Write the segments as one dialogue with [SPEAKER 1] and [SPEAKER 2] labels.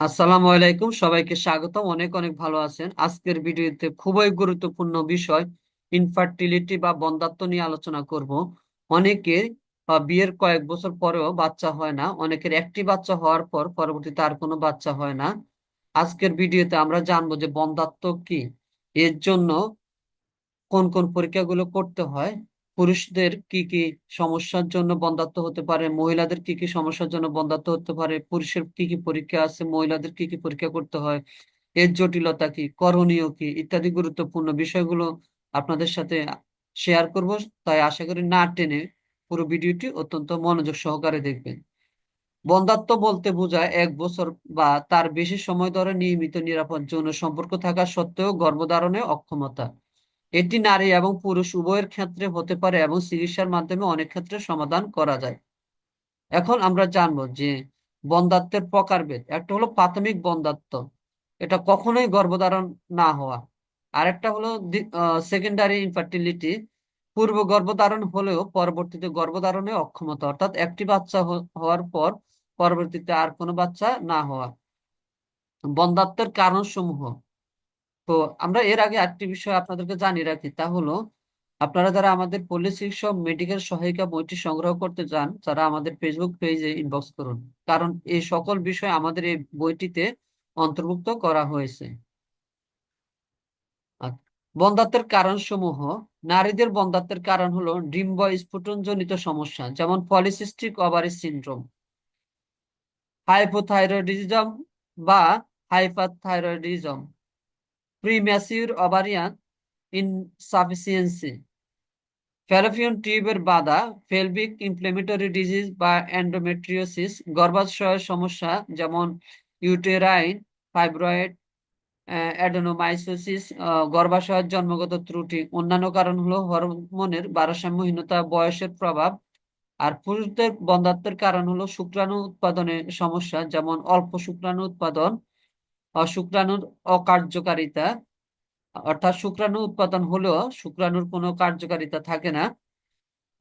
[SPEAKER 1] আসসালামু আলাইকুম। সবাইকে স্বাগতম। অনেক অনেক ভালো আছেন। আজকের ভিডিওতে খুবই গুরুত্বপূর্ণ বিষয় ইনফার্টিলিটি বা বন্ধ্যাত্ব নিয়ে আলোচনা করব। অনেকের বিয়ের কয়েক বছর পরেও বাচ্চা হয় না। অনেকের একটি বাচ্চা হওয়ার পর পরবর্তীতে আর কোনো বাচ্চা হয় না। আজকের ভিডিওতে আমরা জানব যে বন্ধ্যাত্ব কি? এর জন্য কোন কোন পরীক্ষাগুলো করতে হয়? পুরুষদের কি কি সমস্যার জন্য বন্ধ্যাত্ব হতে পারে? মহিলাদের কি কি সমস্যার জন্য বন্ধ্যাত্ব হতে পারে? পুরুষের কি কি পরীক্ষা আছে? মহিলাদের কি কি পরীক্ষা করতে হয়? এর জটিলতা কি? করণীয় কি? ইত্যাদি গুরুত্বপূর্ণ বিষয়গুলো আপনাদের সাথে শেয়ার করব। তাই আশা করি না টেনে পুরো ভিডিওটি অত্যন্ত মনোযোগ সহকারে দেখবেন। বন্ধ্যাত্ব বলতে বোঝায় এক বছর বা তার বেশি সময় ধরে নিয়মিত নিরাপদ যৌন সম্পর্ক থাকা সত্ত্বেও গর্ভধারণে অক্ষমতা। এটি নারী এবং পুরুষ উভয়ের ক্ষেত্রে হতে পারে এবং চিকিৎসার মাধ্যমে অনেক ক্ষেত্রে সমাধান করা যায়। এখন আমরা জানব যে বন্ধ্যাত্বের প্রকারভেদ। একটা হলো প্রাথমিক বন্ধ্যাত্ব এটা কখনোই গর্ভধারণ না হওয়া। আরেকটা হলো সেকেন্ডারি ইনফার্টিলিটি পূর্ব গর্ভধারণ হলেও পরবর্তীতে গর্ভধারণে অক্ষমতা, অর্থাৎ একটি বাচ্চা হওয়ার পর পরবর্তীতে আর কোনো বাচ্চা না হওয়া। বন্ধ্যাত্বের কারণ সমূহ তো আমরা এর আগে একটি বিষয় আপনাদেরকে জানিয়ে রাখি, তা হলো আপনারা যারা আমাদের পলিসি সব মেডিকেল সহায়িকা বইটি সংগ্রহ করতে চান, তারা আমাদের ফেসবুক পেজে ইনবক্স করুন। কারণ এই সকল বিষয় আমাদের এই বইটিতে অন্তর্ভুক্ত করা হয়েছে। বন্ধ্যাত্বের কারণ সমূহ নারীদের বন্ধ্যাত্বের কারণ হলো ডিম্ব স্ফুটনজনিত সমস্যা, যেমন পলিসিস্টিক ওভারি সিন্ড্রোম হাইপোথাইরয়েডিজম বা hyperthyroidism premature ovarian insufficiency fallopian টিউবের বাধা পেলভিক ইনফ্লেমেটরি ডিজিজ বা অ্যান্ডোমেট্রিওসিস গর্ভাশয়ের সমস্যা যেমন ইউটেরাইন ফাইব্রয়েড অ্যাডেনোমাইসিস গর্ভাশয়ের জন্মগত ত্রুটি। অন্যান্য কারণ হলো হরমোনের ভারসাম্যহীনতা, বয়সের প্রভাব। আর পুরুষদের বন্ধ্যাত্বের কারণ হলো শুক্রাণু উৎপাদনে সমস্যা, যেমন অল্প শুক্রাণু উৎপাদন শুক্রাণুর অকার্যকারিতা। অর্থাৎ শুক্রাণু উৎপাদন হলেও শুক্রাণুর কোনো কার্যকারিতা থাকে না।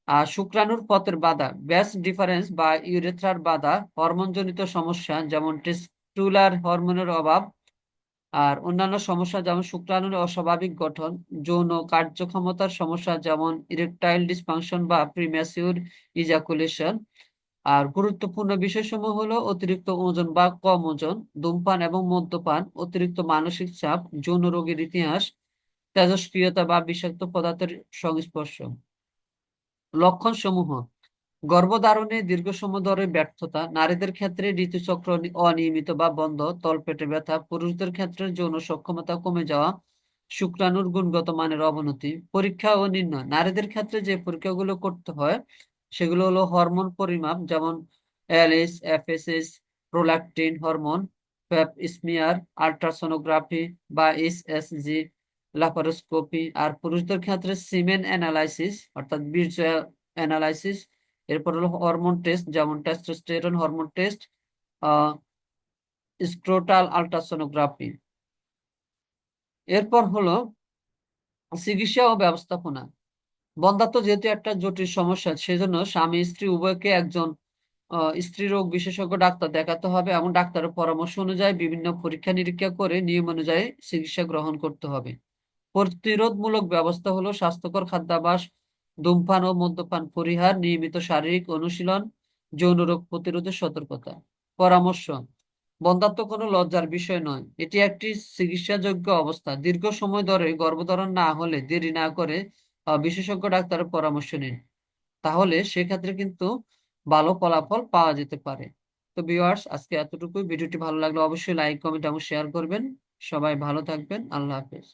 [SPEAKER 1] আর শুক্রাণুর পথের বাধা ব্যাস ডিফারেন্স বা ইউরেথ্রার বাধা, হরমোনজনিত সমস্যা যেমন টেস্টুলার হরমোনের অভাব, আর অন্যান্য সমস্যা যেমন শুক্রাণুর অস্বাভাবিক গঠন, যৌন কার্যক্ষমতার সমস্যা যেমন ইরেকটাইল ডিসফাংশন বা প্রিম্যাচিউর ইজাকুলেশন আর গুরুত্বপূর্ণ বিষয়সমূহ হলো অতিরিক্ত ওজন বা কম ওজন, ধূমপান এবং মদ্যপান, অতিরিক্ত মানসিক চাপ, যৌন রোগের ইতিহাস তেজস্ক্রিয়তা বা বিষাক্ত পদার্থের সংস্পর্শ। লক্ষণ সমূহ গর্ভধারণে দীর্ঘ সময় ধরে ব্যর্থতা, নারীদের ক্ষেত্রে ঋতুচক্র অনিয়মিত বা বন্ধ, তলপেটে ব্যথা, পুরুষদের ক্ষেত্রে যৌন সক্ষমতা কমে যাওয়া, শুক্রাণুর গুণগত মানের অবনতি, পরীক্ষা ও নির্ণয়। নারীদের ক্ষেত্রে যে পরীক্ষাগুলো করতে হয় সেগুলো হলো হরমোন পরিমাপ, যেমন LS FSS prolactin hormone pap smear, ultrasonography বা এসএসজি ল্যাপারোস্কোপি আর পুরুষদের ক্ষেত্রে সিমেন অ্যানালাইসিস, অর্থাৎ বীর্য অ্যানালাইসিস। এরপর হলো হরমোন টেস্ট, যেমন testosterone hormone test scrotal ultrasonography. এরপর হলো চিকিৎসা ও ব্যবস্থাপনা। বন্ধ্যাত্ব যেহেতু একটা জটিল সমস্যা, সেজন্য স্বামী স্ত্রী উভয়কে একজন স্ত্রী রোগ বিশেষজ্ঞ ডাক্তার দেখাতে হবে এবং ডাক্তারের পরামর্শ অনুযায়ী বিভিন্ন পরীক্ষা নিরীক্ষা করে নিয়ম অনুযায়ী চিকিৎসা গ্রহণ করতে হবে। প্রতিরোধমূলক ব্যবস্থা হলো স্বাস্থ্যকর খাদ্যাভ্যাস ধূমপান ও মদ্যপান পরিহার, নিয়মিত শারীরিক অনুশীলন, যৌন রোগ প্রতিরোধের সতর্কতা। পরামর্শ বন্ধ্যাত্ব কোনো লজ্জার বিষয় নয়, এটি একটি চিকিৎসাযোগ্য অবস্থা। দীর্ঘ সময় ধরে গর্ভধারণ না হলে দেরি না করে বিশেষজ্ঞ ডাক্তারের পরামর্শ নিন। তাহলে সেক্ষেত্রে কিন্তু ভালো ফলাফল পাওয়া যেতে পারে। তো ভিউয়ার্স, আজকে এতটুকুই। ভিডিওটি ভালো লাগলে অবশ্যই লাইক, কমেন্ট এবং শেয়ার করবেন। সবাই ভালো থাকবেন। আল্লাহ হাফেজ।